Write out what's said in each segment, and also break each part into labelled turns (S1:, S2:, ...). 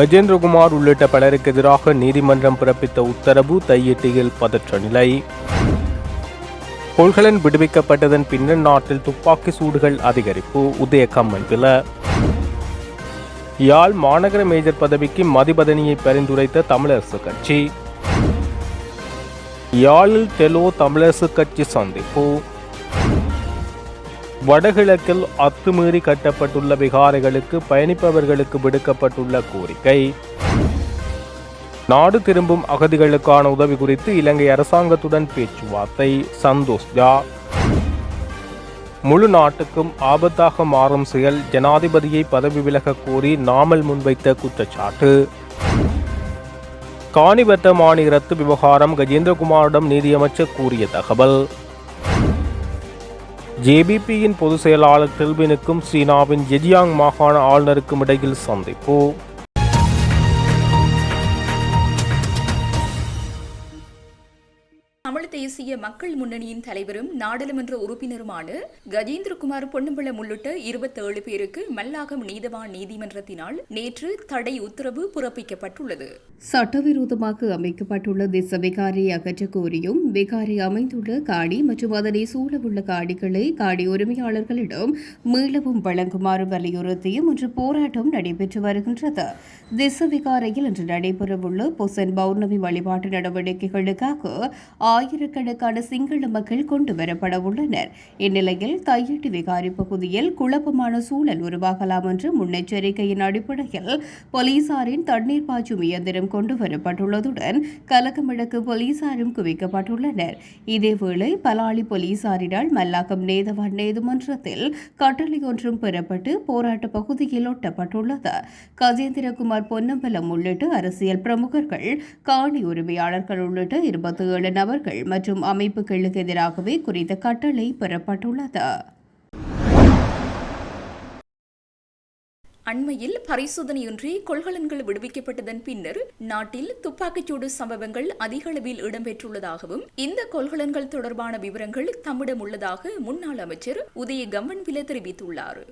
S1: கஜேந்திரகுமார் உள்ளிட்ட பலருக்கு எதிராக நீதிமன்றம் பிறப்பித்த உத்தரவு தையிட்டியில் பதற்ற நிலை. கொள்கலன் விடுவிக்கப்பட்டதன் பின்னர் நாட்டில் துப்பாக்கி சூடுகள் அதிகரிப்பு உதயகம்மன் பில யாழ் மாநகர மேஜர் பதவிக்கு மதிபதனியை பரிந்துரைத்த தமிழரசு கட்சி. யாழில் தெலோ தமிழரசு கட்சி சந்திப்பு. வடகிழக்கில் அத்துமீறி கட்டப்பட்டுள்ள விகாரைகளுக்கு பயணிப்பவர்களுக்கு விடுக்கப்பட்டுள்ள கோரிக்கை. நாடு திரும்பும் அகதிகளுக்கான உதவி குறித்து இலங்கை அரசாங்கத்துடன் பேச்சுவார்த்தை. சந்தோஷ் ஜா. முழு நாட்டுக்கும் ஆபத்தாக மாறும் செயல் ஜனாதிபதியை பதவி விலக கோரி நாமல் முன்வைத்த குற்றச்சாட்டு. காணிவட்ட மாநிலத்து ரத்து விவகாரம் கஜேந்திரகுமாரிடம் நீதியமைச்சர் கூறிய தகவல். ஜேபிபியின் பொதுச் செயலாளர் டெல்பினுக்கும் சீனாவின் ஜெஜியாங் மாகாண ஆளுநருக்கும் இடையில் சந்திப்பு.
S2: தேசிய மக்கள் முன்னணியின் தலைவரும் நாடாளுமன்ற உறுப்பினருமான கஜேந்திரகுமார் பொன்னம்பலம் உள்ளிட்ட இருபத்தேழு பேருக்கு மல்லாகம் நீதவான் நீதிமன்றத்தினால் நேற்று தடை உத்தரவு பிறப்பிக்கப்பட்டுள்ளது.
S3: சட்டவிரோதமாக அமைக்கப்பட்டுள்ள திச விகாரை அகற்ற கோரியும் விகாரை அமைந்துள்ள காடி மற்றும் அதனை சூழவுள்ள காடிகளை காடி உரிமையாளர்களிடம் மீளவும் வழங்குமாறு வலியுறுத்தியும் இன்று போராட்டம் நடைபெற்று வருகின்றது. திச விகாரையில் இன்று நடைபெறவுள்ள பொசன் பௌர்ணமி வழிபாட்டு நடவடிக்கைகளுக்காக ஆயிரக்கணக்கான ஆயிரக்கணக்கான சிங்கள மக்கள் கொண்டு வரப்பட உள்ளனர். இந்நிலையில் தையிட்டு விகாரி பகுதியில் குழப்பமான சூழல் உருவாகலாம் என்ற முன்னெச்சரிக்கையின் அடிப்படையில் போலீசாரின் தண்ணீர் பாய்ச்சும் இயந்திரம் கொண்டு வரப்பட்டுள்ளதுடன் கலக்கமிடக்கு போலீசாரும் குவிக்கப்பட்டுள்ளனர். இதேவேளை பலாலி போலீசாரினால் மல்லாக்கம் நேதவான் நீதிமன்றத்தில் கட்டளை ஒன்றும் பெறப்பட்டு போராட்ட பகுதியில் ஒட்டப்பட்டுள்ளது. கஜேந்திரகுமார் பொன்னம்பலம் உள்ளிட்ட அரசியல் பிரமுகர்கள் காணி உரிமையாளர்கள் உள்ளிட்ட இருபத்தி ஏழு நபர்கள் மற்றும் அமைப்புகளுக்கு எதிராகவே குறித்த கட்டளை பெறப்பட்டுள்ளது.
S2: அண்மையில் பரிசோதனையின்றி கொள்கலன்கள் விடுவிக்கப்பட்டதன் பின்னர் நாட்டில் துப்பாக்கிச்சூடு சம்பவங்கள் அதிகளவில் இடம்பெற்றுள்ளதாகவும் இந்த கொள்கலன்கள் தொடர்பான விவரங்கள் தம்மிடம் உள்ளதாக முன்னாள் அமைச்சர் உதய கம்பன்பில தெரிவித்துள்ளார்.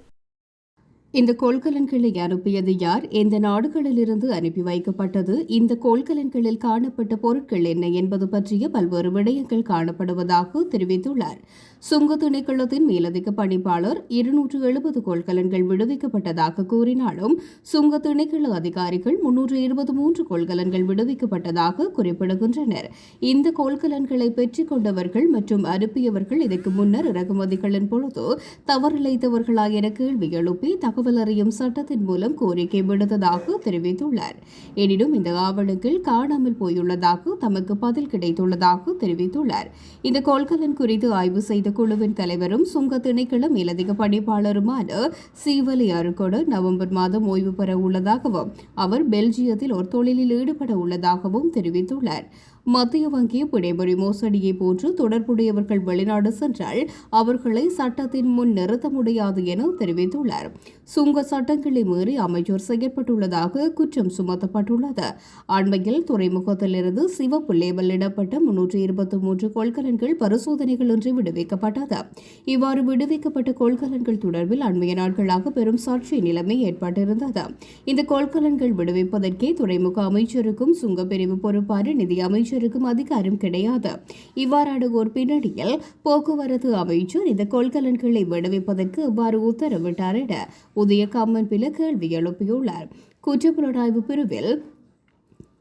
S3: இந்த கொள்கலன்களை அனுப்பியது யார்? எந்த நாடுகளிலிருந்து அனுப்பி வைக்கப்பட்டது? இந்த கொள்கலன்களில் காணப்பட்ட பொருட்கள் என்ன என்பது பற்றிய பல்வேறு விடயங்கள் காணப்படுவதாக தெரிவித்துள்ளார். சுங்க திணைக்களத்தின் மேலதிக பணிப்பாளர் இருநூற்று எழுபது கொள்கலன்கள் விடுவிக்கப்பட்டதாக கூறினாலும் சுங்க திணைக்கள அதிகாரிகள் முன்னூற்று இருபது மூன்று கொள்கலன்கள் விடுவிக்கப்பட்டதாக குறிப்பிடுகின்றனர். இந்த கொள்கலன்களை பெற்றுக் கொண்டவர்கள் மற்றும் அனுப்பியவர்கள் இதற்கு முன்னர் இறக்குமதிகளின் பொழுது தவறிழைத்தவர்களா என கேள்வி எழுப்பி தகவல் அறியும் சட்டத்தின் மூலம் கோரிக்கை விடுத்ததாக தெரிவித்துள்ளார். எனினும் இந்த ஆவணங்கள் காணாமல் போயுள்ளதாக தமக்கு பதில் கிடைத்துள்ளதாக தெரிவித்துள்ளார். இந்த கொள்கலன் குறித்து ஆய்வு செய்த குழுவின் தலைவரும் சுங்க திணைக்கள மேலதிக பணிப்பாளருமான சீவலி அருகோடு நவம்பர் மாதம் ஓய்வு பெற உள்ளதாகவும் அவர் பெல்ஜியத்தில் ஒரு தொழிலில் ஈடுபட உள்ளதாகவும் தெரிவித்துள்ளார். மத்திய வங்கி பிணைமுறை மோசடியை போன்று தொடர்புடையவர்கள் வெளிநாடு சென்றால் அவர்களை சட்டத்தின் முன் நிறுத்த முடியாது என தெரிவித்துள்ளார். சுங்க சட்டங்களை மீறி அமைச்சர் செயற்பட்டுள்ளதாக குற்றம் சுமத்தப்பட்டுள்ளது. அண்மையில் துறைமுகத்திலிருந்து சிவப்பு லேபல் இடப்பட்ட முன்னூற்றி இருபத்தி மூன்று கொள்கலன்கள் பரிசோதனைகளின்றி விடுவிக்கப்பட்டது. இவ்வாறு விடுவிக்கப்பட்ட கொள்கலன்கள் தொடர்பில் அண்மைய நாட்களாக பெரும் சர்ச்சை நிலைமை ஏற்பட்டிருந்தது. இந்த கொள்கலன்கள் விடுவிப்பதற்கே துறைமுக அமைச்சருக்கும் சுங்கப்பிரிவு பொறுப்பான நிதி அமைச்சர் அமைச்சருக்கும் அதிகாரம் கிடையாது. இவ்வாறான ஒரு பின்னணியில் போக்குவரத்து அமைச்சர் இந்த கொள்கலன்களை விடுவிப்பதற்கு இவ்வாறு உத்தரவிட்டார் என உதய கம்மன் பில கேள்வி எழுப்பியுள்ளார். குற்றப்புலனாய்வு பிரிவில்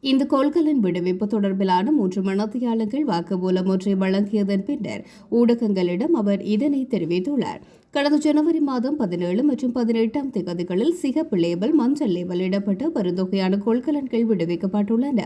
S3: இந்த கொள்கலன் விடுவிப்பு தொடர்பிலான மூன்று மனத்தியாளர்கள் வாக்குமூலம் ஒன்றை வழங்கியதன் பின்னர் ஊடகங்களிடம் அவர் இதனை தெரிவித்துள்ளார். கடந்த ஜனவரி மாதம் பதினேழு மற்றும் பதினெட்டாம் தேதிகளில் சிகப்பு லேபல் மஞ்சள் லேபல் இடப்பட்ட பெருந்தொகையான கொள்கலன்கள் விடுவிக்கப்பட்டுள்ளன.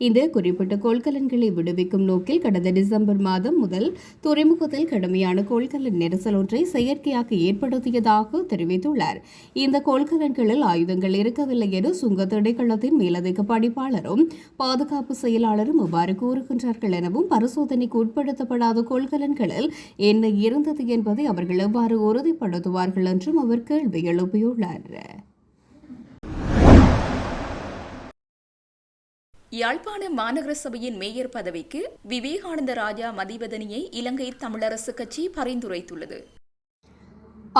S3: இந்த குறிப்பிட்ட கொள்கலன்களை விடுவிக்கும் நோக்கில் கடந்த டிசம்பர் மாதம் முதல் துறைமுகத்தில் கடுமையான கொள்கலன் நெரிசல் ஒன்றை செயற்கையாக ஏற்படுத்தியதாக தெரிவித்துள்ளார். இந்த கொள்கலன்களில் ஆயுதங்கள் இருக்கவில்லை என சுங்க திணைக்களத்தின் மேலதிக பணிப்பாளரும் பாதுகாப்பு செயலாளரும் இவ்வாறு கூறுகின்றார்கள் எனவும் பரிசோதனைக்கு உட்படுத்தப்படாத கொள்கலன்களில் என்ன இருந்தது என்பதை அவர்கள் எவ்வாறு உறுதிப்படுத்துவார்கள் என்றும் அவர் கேள்வி எழுப்பியுள்ளார்.
S2: யாழ்ப்பாண மாநகர சபையின் மேயர் பதவிக்கு விவேகானந்த ராஜா மதிவதனியை இலங்கை தமிழரசு கட்சி பரிந்துரைத்துள்ளது.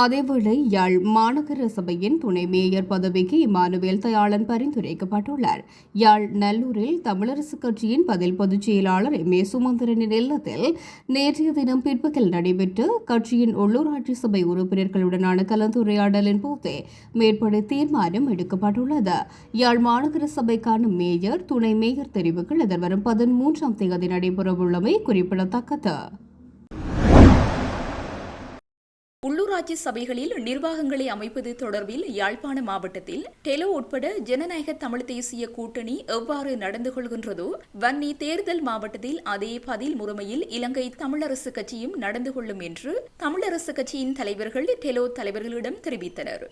S3: அதேவேளை யாழ் மாநகர சபையின் துணை மேயர் பதவிக்கு இமானுவேல் தயாளன் பரிந்துரைக்கப்பட்டுள்ளார். யாழ் நல்லூரில் தமிழரசுக் கட்சியின் பதில் பொதுச் செயலாளர் எம் ஏ சுமந்திரனின் இல்லத்தில் நேற்றைய தினம் பிற்பகல் நடைபெற்று கட்சியின் உள்ளூராட்சி சபை உறுப்பினர்களுடனான கலந்துரையாடலின் போதே மேற்படி தீர்மானம் எடுக்கப்பட்டுள்ளது. யாழ் மாநகர சபைக்கான மேயர் துணை மேயர் தெரிவுகள் எதிர்வரும் பதிமூன்றாம் தேதி நடைபெறவுள்ளமை குறிப்பிடத்தக்கது.
S2: உள்ளூராட்சி சபைகளில் நிர்வாகங்களை அமைப்பது தொடர்பில் யாழ்ப்பாண மாவட்டத்தில் டெலோ உட்பட ஜனநாயக தமிழ் தேசிய கூட்டணி எவ்வாறு நடந்து கொள்கின்றதோ வன்னி தேர்தல் மாவட்டத்தில் அதே பதில் முறைமையில் இலங்கை தமிழரசு கட்சியும் நடந்து கொள்ளும் என்று தமிழரசு கட்சியின் தலைவர்கள் டெலோ தலைவர்களிடம் தெரிவித்தனர்.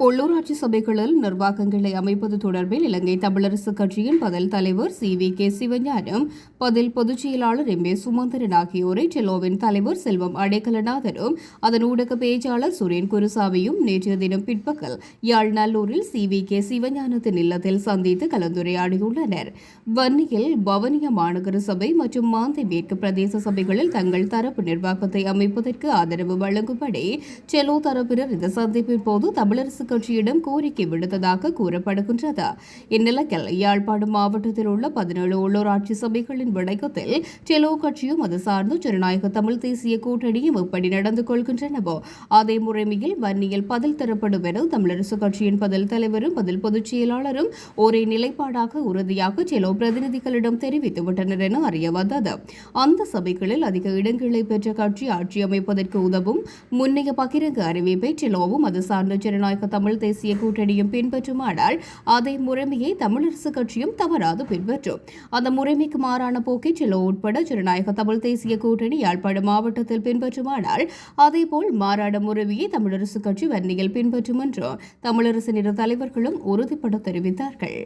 S3: உள்ளூராட்சி சபைகளில் நிர்வாகங்களை அமைப்பது தொடர்பில் இலங்கை தமிழரசு கட்சியின் பதில் தலைவர் சி வி கே சிவஞானம் பதில் பொதுச் செயலாளர் எம் ஏ சுமந்திரன் ஆகியோரை டெலோவின் தலைவர் செல்வம் அடைக்கலநாதனும் அதன் ஊடக பேச்சாளர் சுரேன் குருசாமியும் நேற்றைய தினம் பிற்பகல் யாழ் நல்லூரில் சி வி கே சிவஞானத்தின் இல்லத்தில் சந்தித்து கலந்துரையாடியுள்ளனர். வன்னியில் பவனிய மாநகர சபை மற்றும் மாந்தை மேற்கு பிரதேச சபைகளில் தங்கள் தரப்பு நிர்வாகத்தை அமைப்பதற்கு ஆதரவு வழங்கும்படி செலோ தரப்பினர் இந்த சந்திப்பின் போது தமிழரசு கட்சியிடம் கோரிக்கை விடுத்ததாக கூறப்படுகின்றது. இந்நிலையில் யாழ்ப்பாணம் மாவட்டத்தில் உள்ள பதினேழு உள்ளூராட்சி சபைகளின் விடயத்தில் செலோ கட்சியும் அது சார்ந்த ஜனநாயக தமிழ் தேசிய கூட்டணியும் எப்படி நடந்து கொள்கின்றனவோ அதே முறைமையில் வன்னியில் பதில் தரப்படும் என தமிழரசு கட்சியின் பதில் தலைவரும் பதில் பொதுச் செயலாளரும் ஒரே நிலைப்பாடாக உறுதியாக செலோ பிரதிநிதிகளிடம் தெரிவித்துவிட்டனர் என அறிய வந்தது. அந்த சபைகளில் அதிக இடங்களை பெற்ற கட்சி ஆட்சி அமைப்பதற்கு உதவும் முன்னைய பகிரங்க அறிவிப்பை செலோவும் அது சார்ந்த ஜனநாயக தமிழ் தேசிய கூட்டணியும் பின்பற்றுமானால் அதே முறைமையை தமிழரசு கட்சியும் தவறாது பின்பற்றும். அந்த முறைமைக்கு மாறான போக்கை சில உட்பட ஜனநாயக தமிழ் தேசிய கூட்டணி யாழ்ப்பாண மாவட்டத்தில் பின்பற்றுமானால் அதேபோல் மாறாட முறைமையை தமிழரசு கட்சி வன்னியில் பின்பற்றும் என்று தமிழரசின் இரு தலைவர்களும் உறுதிப்பட தெரிவித்தார்கள்.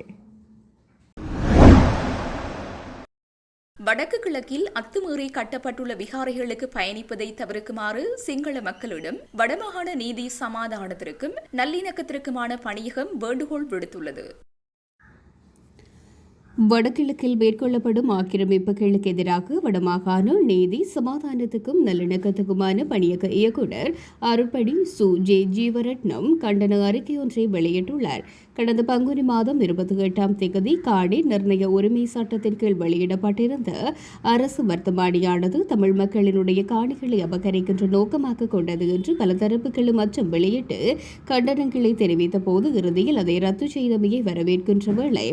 S2: வடக்கு கிழக்கில் அத்துமீறி கட்டப்பட்டுள்ள விகாரைகளுக்கு பயணிப்பதை தவிர்க்குமாறு சிங்கள மக்களிடம் வடமாகாண நீதி சமாதானத்திற்கும் நல்லிணக்கத்திற்குமான பணியகம் வேண்டுகோள் விடுத்துள்ளது.
S3: வடகிழக்கில் மேற்கொள்ளப்படும் ஆக்கிரமிப்புகளுக்கு எதிராக வடமாகாண நீதி சமாதானத்துக்கும் நல்லிணக்கத்துக்குமான பணியக இயக்குநர் அருட்படி சு. ஜே. ஜீவரட்னம் கண்டன அறிக்கை ஒன்றை வெளியிட்டுள்ளார். கடந்த பங்குனி மாதம் இருபத்தி எட்டாம் தேதி காணி நிர்ணய உரிமை சட்டத்தின் கீழ் வெளியிடப்பட்டிருந்த அரசு வர்த்தமானியானது தமிழ் மக்களினுடைய காணிகளை அபகரிக்கின்ற நோக்கமாக கொண்டது என்று பல தரப்புகளும் அச்சம் வெளியிட்டு கண்டனங்களை தெரிவித்த போது இறுதியில் அதை ரத்து செய்தமையை வரவேற்கின்ற வேளை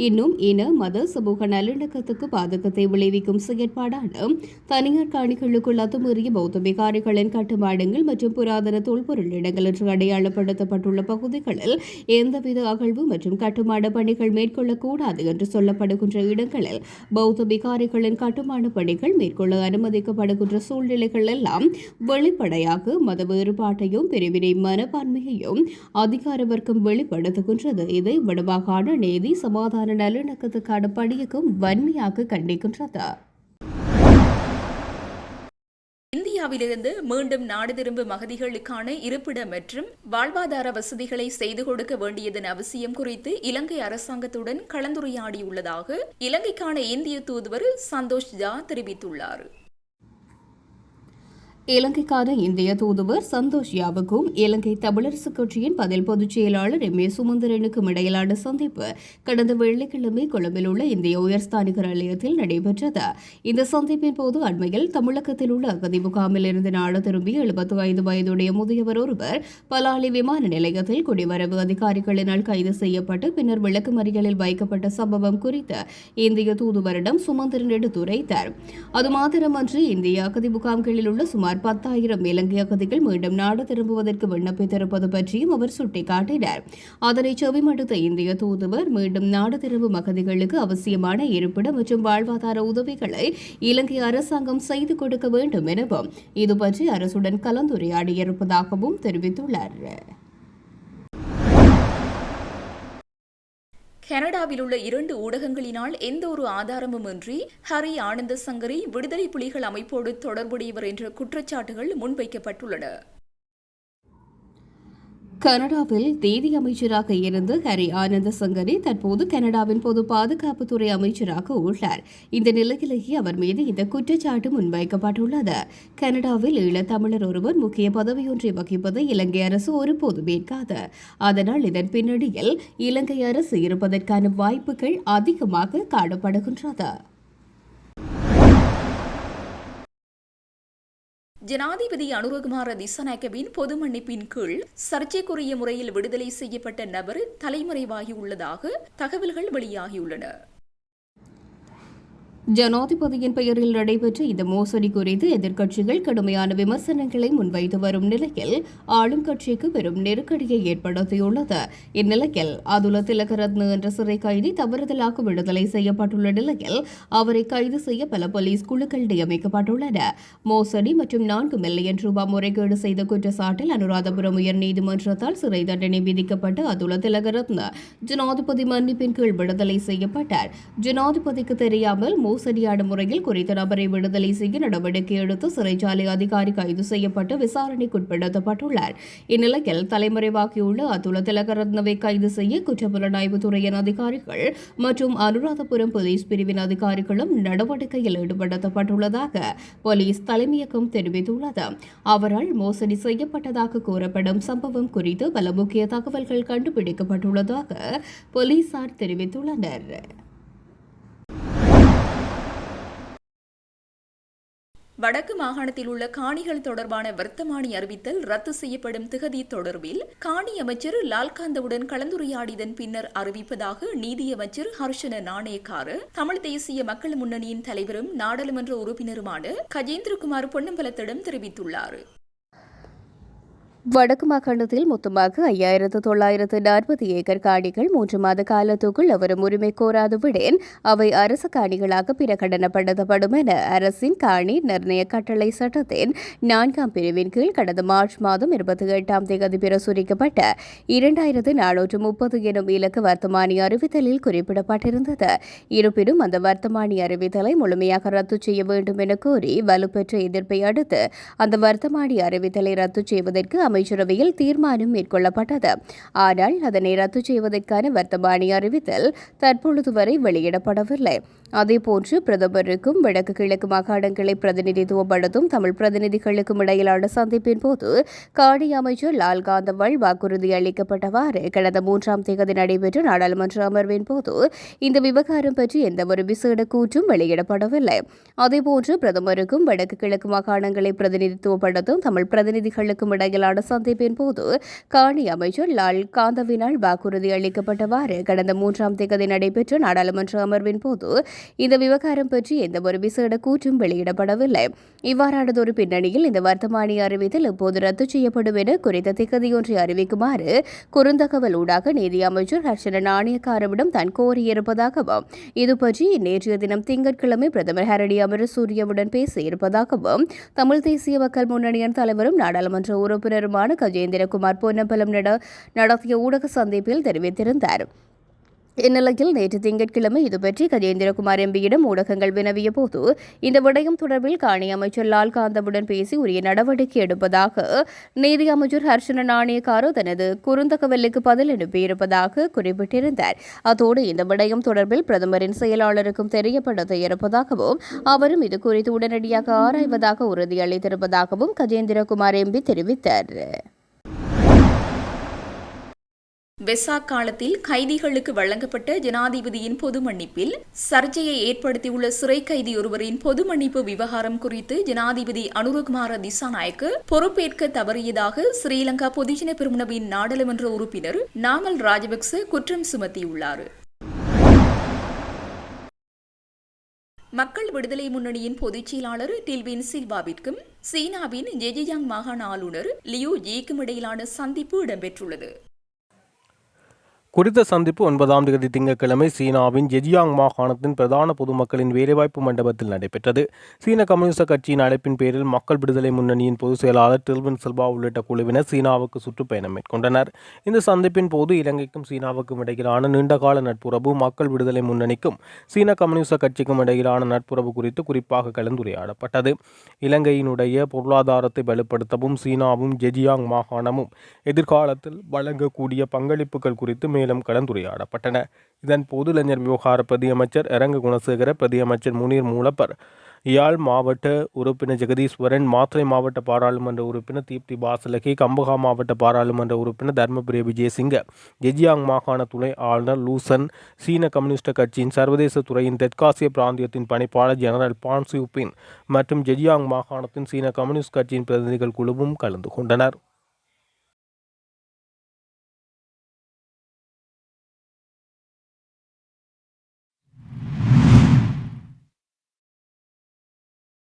S3: இன்னும் இன மத சமூக நல்லிணக்கத்துக்கு பாதகத்தை விளைவிக்கும் செயற்பாடான தனியார் காணிகளுக்குள் அத்துமீறிய பௌத்த விகாரிகளின் கட்டுமானங்கள் மற்றும் புராதன தொல்பொருள் இடங்கள் என்று அடையாளப்படுத்தப்பட்டுள்ள பகுதிகளில் எந்தவித அகழ்வு மற்றும் கட்டுமான பணிகள் மேற்கொள்ளக்கூடாது என்று சொல்லப்படுகின்ற இடங்களில் பௌத்த விகாரிகளின் கட்டுமான பணிகள் மேற்கொள்ள அனுமதிக்கப்படுகின்ற சூழ்நிலைகள் எல்லாம் வெளிப்படையாக மத வேறுபாட்டையும் பிரிவினை மனப்பான்மையையும் அதிகார வர்க்கம் வெளிப்படுத்துகின்றது. இதை வடமாகாண நீதி சமாதான நல்லிணக்கத்துக்கான பணியகம் வன்மையாக கண்டிக்கின்றது.
S2: இந்தியாவிலிருந்து மீண்டும் நாடு திரும்பும் அகதிகளுக்கான இருப்பிடம் மற்றும் வாழ்வாதார வசதிகளை செய்து கொடுக்க வேண்டியதன் அவசியம் குறித்து இலங்கை அரசாங்கத்துடன் கலந்துரையாடியுள்ளதாக இலங்கைக்கான இந்திய தூதுவர் சந்தோஷ் ஜா தெரிவித்துள்ளார்.
S3: இலங்கைக்கான இந்திய தூதுவர் சந்தோஷ் யாவுக்கும் இலங்கை தமிழரசு கட்சியின் பதில் பொதுச் செயலாளர் எம் ஏ சுமந்திரனுக்கும் இடையிலான சந்திப்பு கடந்த வெள்ளிக்கிழமை கொழும்பில் உள்ள இந்திய உயர்ஸ்தானிகர் நிலையத்தில் நடைபெற்றது. இந்த சந்திப்பின் போது அண்மையில் தமிழகத்தில் உள்ள அகதி முகாமில் இருந்து நாடு திரும்பிய எழுபத்தி ஐந்து வயதுடைய முதியவர் ஒருவர் பலாலி விமான நிலையத்தில் குடிவரவு அதிகாரிகளினால் கைது செய்யப்பட்டு பின்னர் விளக்குமறிகளில் வைக்கப்பட்ட சம்பவம் குறித்து இந்திய தூதுவரிடம் சுமந்திரன் எடுத்துரைத்தார். அது மாத்திரமன்றி இந்திய அகதி முகாம்களில் உள்ள சுமார் சுமார் பத்தாயிரம் இலங்கை அகதிகள் மீண்டும் நாடு திரும்புவதற்கு விண்ணப்பித்திருப்பது பற்றியும் அவர் சுட்டிக்காட்டினார். அதனை செவிமடுத்த இந்திய தூதுவர் மீண்டும் நாடு திரும்பும் அகதிகளுக்கு அவசியமான இருப்பிடம் மற்றும் வாழ்வாதார உதவிகளை இலங்கை அரசாங்கம் செய்து கொடுக்க வேண்டும் எனவும் இதுபற்றி அரசுடன் கலந்துரையாடியிருப்பதாகவும் தெரிவித்துள்ளார்.
S2: கனடாவில் உள்ள இரண்டு ஊடகங்களினால் எந்த ஒரு ஆதாரமும் இன்றி ஹரி ஆனந்த சங்கரி விடுதலை புலிகள் அமைப்போடு தொடர்புடையவர் என்ற குற்றச்சாட்டுகள் முன்வைக்கப்பட்டுள்ளன.
S3: கனடாவில் நீதி அமைச்சராக இருந்த ஹரி ஆனந்த சங்கரி தற்போது கனடாவின் பொது பாதுகாப்புத்துறை அமைச்சராக உள்ளார். இந்த நிலையிலேயே அவர் மீது இந்த குற்றச்சாட்டு முன்வைக்கப்பட்டுள்ளது. கனடாவில் ஈழத்தமிழர் ஒருவர் முக்கிய பதவியொன்றை வகிப்பதை இலங்கை அரசு ஒருபோதும் ஏற்காது அதனால் இதன் பின்னணியில் இலங்கை அரசு இருப்பதற்கான வாய்ப்புகள் அதிகமாக காணப்படுகின்றது.
S2: ஜனாதிபதி அனுரகுமார திசநாயக்கவின் பொது மன்னிப்பின் கீழ் சர்ச்சைக்குரிய முறையில் விடுதலை செய்யப்பட்ட நபர் தலைமறைவாகியுள்ளதாக தகவல்கள் வெளியாகியுள்ளன.
S3: ஜனாதிபதியின் பெயரில் நடைபெற்ற இந்த மோசடி குறித்து எதிர்க்கட்சிகள் கடுமையான விமர்சனங்களை முன்வைத்து வரும் நிலையில் ஆளும் கட்சிக்கு பெரும் நெருக்கடியை ஏற்படுத்தியுள்ளது. இந்நிலையில் அதுல திலகரத்ன என்ற சிறை கைதி தவறுதலாக விடுதலை செய்யப்பட்டுள்ள நிலையில் அவரை கைது செய்ய பல போலீஸ் குழுக்கள் நியமிக்கப்பட்டுள்ளன. மோசடி மற்றும் நான்கு மில்லியன் ரூபாய் முறைகேடு செய்த குற்றச்சாட்டில் அனுராதபுரம் உயர் நீதிமன்றத்தால் சிறை தண்டனை விதிக்கப்பட்ட அதுல திலகரத்ன ஜனாதிபதி மன்னிப்பின் கீழ் விடுதலை செய்யப்பட்டார். ஜனாதிபதிக்கு தெரியாமல் மோசடியான முறையில் குறித்த நபரை விடுதலை செய்ய நடவடிக்கை எடுத்து சிறைச்சாலை அதிகாரி கைது செய்யப்பட்டு விசாரணைக்குட்படுத்தப்பட்டுள்ளார். இந்நிலையில் தலைமறைவாகியுள்ள அதுல திலகரத்னவை கைது செய்ய குற்றப்புலனாய்வு துறையின் அதிகாரிகள் மற்றும் அனுராதபுரம் போலீஸ் பிரிவின் அதிகாரிகளும் நடவடிக்கையில் ஈடுபடுத்தப்பட்டுள்ளதாக போலீஸ் தலைமையகம் தெரிவித்துள்ளது. அவரால் மோசடி செய்யப்பட்டதாக கூறப்படும் சம்பவம் குறித்து பல முக்கிய தகவல்கள் கண்டுபிடிக்கப்பட்டுள்ளதாக போலீசார் தெரிவித்துள்ளனர்.
S2: வடக்கு மாகாணத்தில் உள்ள காணிகள் தொடர்பான வர்த்தமானி அறிவித்தல் ரத்து செய்யப்படும் திகதி தொடர்பில் காணி அமைச்சர் லால்காந்தவுடன் கலந்துரையாடியதன் பின்னர் அறிவிப்பதாக நீதியமைச்சர் ஹர்ஷன நாணயக்கார தமிழ் தேசிய மக்கள் முன்னணியின் தலைவரும் நாடாளுமன்ற உறுப்பினருமான கஜேந்திரகுமார் பொன்னம்பலத்திடம் தெரிவித்துள்ளார்.
S3: வடக்கு மாகாணத்தில் மொத்தமாக ஐயாயிரத்து தொள்ளாயிரத்து நாற்பது ஏக்கர் காணிகள் மூன்று மாத காலத்துக்குள் அவரும் உரிமை கோராதவுடன் அவை அரசு காணிகளாக பிரகடனப்படுத்தப்படும் என அரசின் காணி நிர்ணய கட்டளை சட்டத்தின் நான்காம் பிரிவின் கீழ் கடந்த மார்ச் மாதம் இருபத்தி எட்டாம் தேதி பிரசுரிக்கப்பட்ட இரண்டாயிரத்து நானூற்று முப்பது எனும் இலக்கு வர்த்தமானி அறிவித்தலில் குறிப்பிடப்பட்டிருந்தது. இருப்பினும் அந்த வர்த்தமானி அறிவித்தலை முழுமையாக ரத்து செய்ய வேண்டும் என கோரி வலுப்பெற்ற எதிர்ப்பை அடுத்து அந்த வர்த்தமானி அறிவித்தலை ரத்து செய்வதற்கு அமைச்சரவையில் தீர்மானம் மேற்கொள்ளப்பட்டது. ஆனால் அதனை ரத்து செய்வதற்கான வர்த்தமானி அறிவித்தல் தற்பொழுது வரை வெளியிடப்படவில்லை. அதேபோன்று பிரதமருக்கும் வடக்கு கிழக்கு மாகாணங்களை பிரதிநிதித்துவப்படுத்தும் தமிழ் பிரதிநிதிகளுக்கும் இடையிலான சந்திப்பின் போது காணி அமைச்சர் லால் காந்தவால் வாக்குறுதி அளிக்கப்பட்டவாறு கடந்த மூன்றாம் தேதி நடைபெற்ற நாடாளுமன்ற அமர்வின் போது இந்த விவகாரம் பற்றி எந்தவொரு விசேட கூற்றும் வெளியிடப்படவில்லை. அதேபோன்று பிரதமருக்கும் வடக்கு கிழக்கு மாகாணங்களை பிரதிநிதித்துவப்படுத்தும் தமிழ் பிரதிநிதிகளுக்கும் இடையிலான சந்திப்பின் போது காணி அமைச்சர் லால் காந்தவினால் வாக்குறுதி அளிக்கப்பட்டவாறு கடந்த மூன்றாம் தேதி நடைபெற்ற நாடாளுமன்ற அமர்வின் போது இந்த விவகாரம் பற்றி எந்தவொரு விசேட கூற்றும் வெளியிடப்படவில்லை. இவ்வாறானதொரு பின்னணியில் இந்த வர்த்தமானி அறிவித்தல் இப்போது ரத்து செய்யப்படும் என குறித்த திகதியொன்றை அறிவிக்குமாறு குறுந்தகவல் ஊடாக நீதி அமைச்சர் ஹர்ஷன நாணயக்காரவிடம் தான் கோரியிருப்பதாகவும் இது பற்றி நேற்றைய தினம் திங்கட்கிழமை பிரதமர் ஹரணி அமரசூரியவுடன் பேசியிருப்பதாகவும் தமிழ் தேசிய மக்கள் முன்னணியின் தலைவரும் நாடாளுமன்ற உறுப்பினரும் உறுப்பினருமான கஜேந்திரகுமார் பொன்னம்பலம் நட நடத்திய ஊடக சந்திப்பில் தெரிவித்திருந்தார். இந்நிலையில் நேற்று திங்கட்கிழமை இதுபற்றி கஜேந்திரகுமார் எம்பியிடம் ஊடகங்கள் வினவிய போது இந்த விடயம் தொடர்பில் காணி அமைச்சர் லால்காந்தவுடன் பேசி உரிய நடவடிக்கை எடுப்பதாக நீதி அமைச்சர் ஹர்ஷன நாணயக்காரோ தனது குறுந்தகவலுக்கு பதில் அனுப்பியிருப்பதாக குறிப்பிட்டிருந்தார். அதோடு இந்த விடயம் தொடர்பில் பிரதமரின் செயலாளருக்கும் தெரியப்படுத்த இருப்பதாகவும் அவரும் இது குறித்து உடனடியாக ஆராய்வதாக உறுதியளித்திருப்பதாகவும் கஜேந்திரகுமார் எம்பி தெரிவித்தார்.
S2: வெசாக் காலத்தில் கைதிகளுக்கு வழங்கப்பட்ட ஜனாதிபதியின் பொது மன்னிப்பில் சர்ச்சையை ஏற்படுத்தியுள்ள சிறை கைதி ஒருவரின் பொது மன்னிப்பு விவகாரம் குறித்து ஜனாதிபதி அனுரகுமார திசாநாயக்கு பொறுப்பேற்க தவறியதாக ஸ்ரீலங்கா பொதுஜன பெருமுனவின் நாடாளுமன்ற உறுப்பினர் நாமல் ராஜபக்ச குற்றம் சுமத்தியுள்ளார். மக்கள் விடுதலை முன்னணியின் பொதுச் செயலாளர் டில்வின் சில்வாவிற்கும் சீனாவின் ஜெஜியாங் மாகாண ஆளுநர் லியூ ஜீக்கும் இடையிலான சந்திப்பு இடம்பெற்றுள்ளது.
S1: குறித்த சந்திப்பு ஒன்பதாம் தேதி திங்கட்கிழமை சீனாவின் ஜெஜியாங் மாகாணத்தின் பிரதான பொதுமக்களின் வேலைவாய்ப்பு மண்டபத்தில் நடைபெற்றது. சீன கம்யூனிஸ்ட் கட்சியின் அழைப்பின் பேரில் மக்கள் விடுதலை முன்னணியின் பொதுச் செயலாளர் டில்வின் சில்வா உள்ளிட்ட குழுவினர் சீனாவுக்கு சுற்றுப்பயணம் மேற்கொண்டனர். இந்த சந்திப்பின் போது இலங்கைக்கும் சீனாவுக்கும் இடையிலான நீண்டகால நட்புறவு மக்கள் விடுதலை முன்னணிக்கும் சீன கம்யூனிஸ்ட் கட்சிக்கும் இடையிலான நட்புறவு குறித்து குறிப்பாக கலந்துரையாடப்பட்டது. இலங்கையினுடைய பொருளாதாரத்தை வலுப்படுத்தவும் சீனாவும் ஜெஜியாங் மாகாணமும் எதிர்காலத்தில் வழங்கக்கூடிய பங்களிப்புகள் குறித்து மேலும் கலந்துரையாடப்பட்டன. இதன் போது இளைஞர் விவகார பிரதியமைச்சர் இரங்க குணசேகர பிரதியமைச்சர் முனீர் மூலப்பர் யாழ் மாவட்ட உறுப்பினர் ஜெகதீஸ்வரன் மாத்திரை மாவட்ட பாராளுமன்ற உறுப்பினர் தீப்தி பாசலகி கம்பகா மாவட்ட பாராளுமன்ற உறுப்பினர் தர்மபிரிய விஜயசிங்க ஜெஜியாங் மாகாண துணை ஆளுநர் லூசன் சீன கம்யூனிஸ்ட் கட்சியின் சர்வதேச துறையின் தெற்காசிய பிராந்தியத்தின் பணிப்பாளர் ஜெனரல் பான்சியூபின் மற்றும் ஜெஜியாங் மாகாணத்தின் சீன கம்யூனிஸ்ட் கட்சியின் பிரதிநிதிகள் குழுவும் கலந்து கொண்டனர்.